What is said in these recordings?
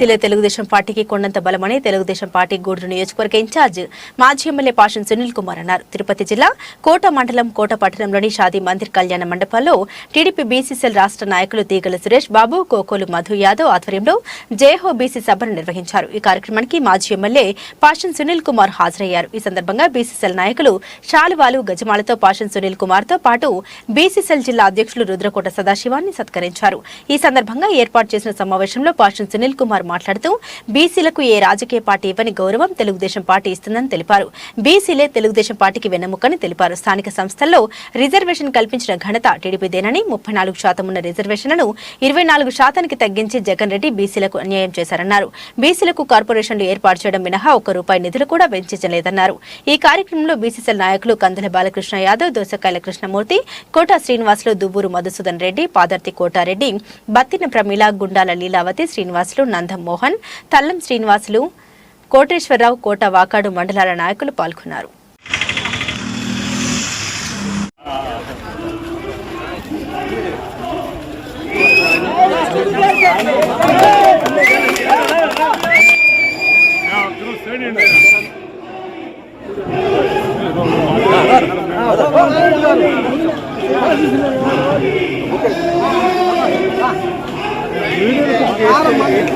ఢిల్లీలో తెలుగుదేశం పార్టీకి కొండంత బలమని తెలుగుదేశం పార్టీ గూడూరు నియోజకవర్గ ఇన్ఛార్జ్ మాజీ ఎమ్మెల్యే పాషన్ సునీల్ కుమార్ అన్నారు. తిరుపతి జిల్లా కోట మండలం కోట పట్టణంలోని షాదీ మందిర్ కళ్యాణ మండపాల్లో టీడీపీ బీసీసీఎల్ రాష్ట్ర నాయకులు తీగల సురేష్ బాబు కోకోలు మధు యాదవ్ ఆధ్వర్యంలో జేహో బీసీ సభను నిర్వహించారు. ఈ కార్యక్రమానికి మాజీ ఎమ్మెల్యే పాషన్ సునీల్ కుమార్ హాజరయ్యారు. ఈ సందర్భంగా బీసీసీఎల్ నాయకులు శాలువాలు గజమాలతో పాషన్ సునీల్ కుమార్తో పాటు బీసీసీఎల్ జిల్లా అధ్యక్షులు రుద్రకోట సదాశివాన్ని సత్కరించారు. ఈ సందర్భంగా ఏర్పాటు చేసిన సమావేశంలో పాషన్ సునీల్ కుమార్ మాట్లాడుతూ బీసీలకు ఏ రాజకీయ పార్టీ ఇవ్వని గౌరవం తెలుగుదేశం పార్టీ ఇస్తుందని తెలిపారు. బీసీలే తెలుగుదేశం పార్టీకి వెన్నెముకని తెలిపారు. స్థానిక సంస్థల్లో రిజర్వేషన్ కల్పించిన ఘనత టీడీపీదేనని ముప్పై నాలుగు శాతం ఉన్న రిజర్వేషన్లను ఇరవై నాలుగు శాతానికి తగ్గించి జగన్ రెడ్డి బీసీలకు అన్యాయం చేశారన్నారు. బీసీలకు కార్పొరేషన్లు ఏర్పాటు చేయడం మినహా ఒక్క రూపాయి నిధులు కూడా వెంచించలేదన్నారు ఈ కార్యక్రమంలో బీసీసీల నాయకులు కందుల బాలకృష్ణ యాదవ్ దోసకాయల కృష్ణమూర్తి కోట శ్రీనివాసులు దువ్వూరు మధుసూదన్ రెడ్డి పాదర్తి కోటారెడ్డి బత్తిన ప్రమీల గుండాల లీలావతి శ్రీనివాసులు నంద మోహన్ తల్లం శ్రీనివాసులు కోటేశ్వరరావు కోట వాకాడు మండలాల నాయకులు పాల్గొన్నారు.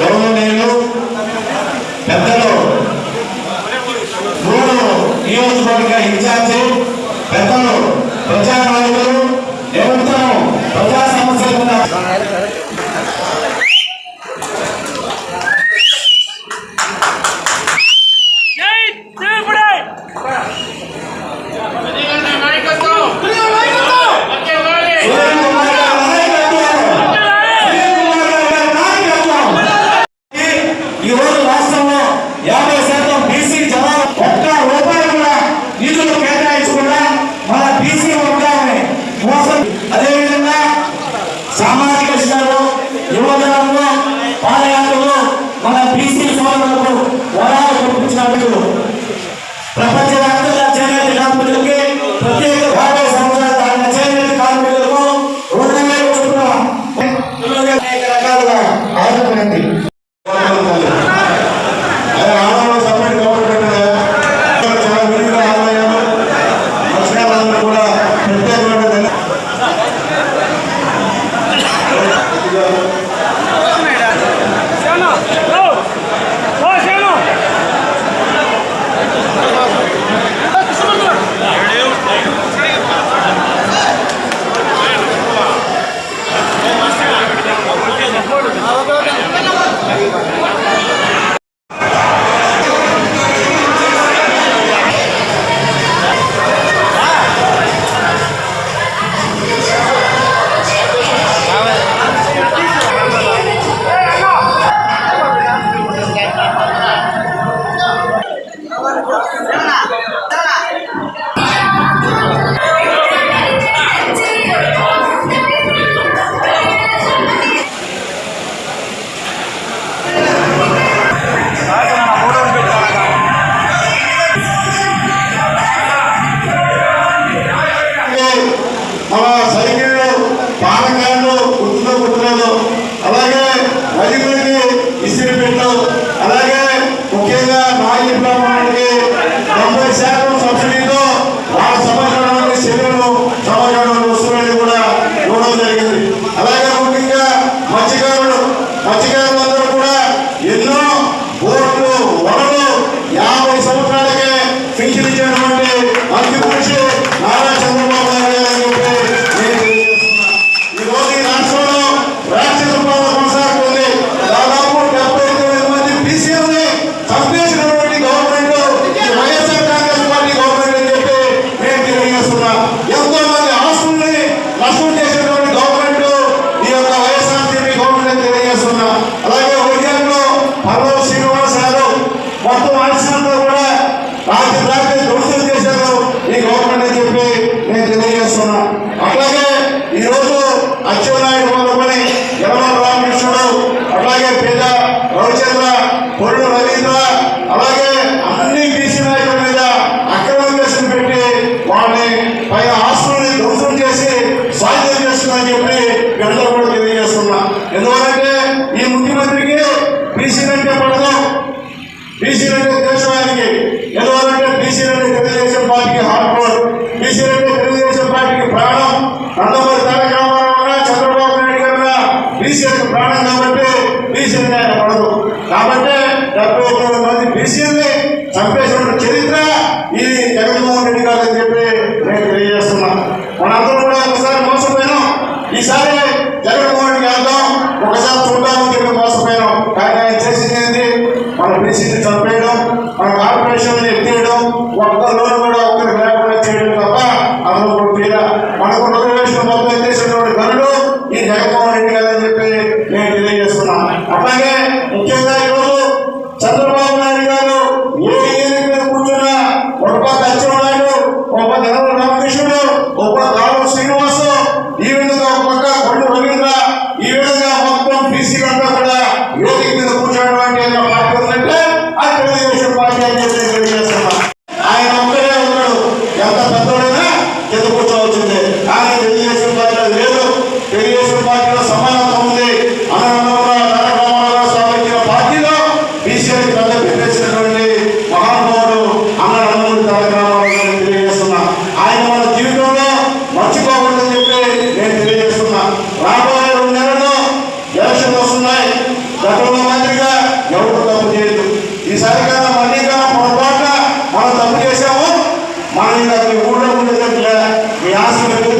గౌరవనీయులు పెద్దలు. మూడు నియోజకవర్గ ఇన్ఛార్జి. ఒక్క లోన్ కూడా ஊழல் உலகத்தில் வியாசனுக்கு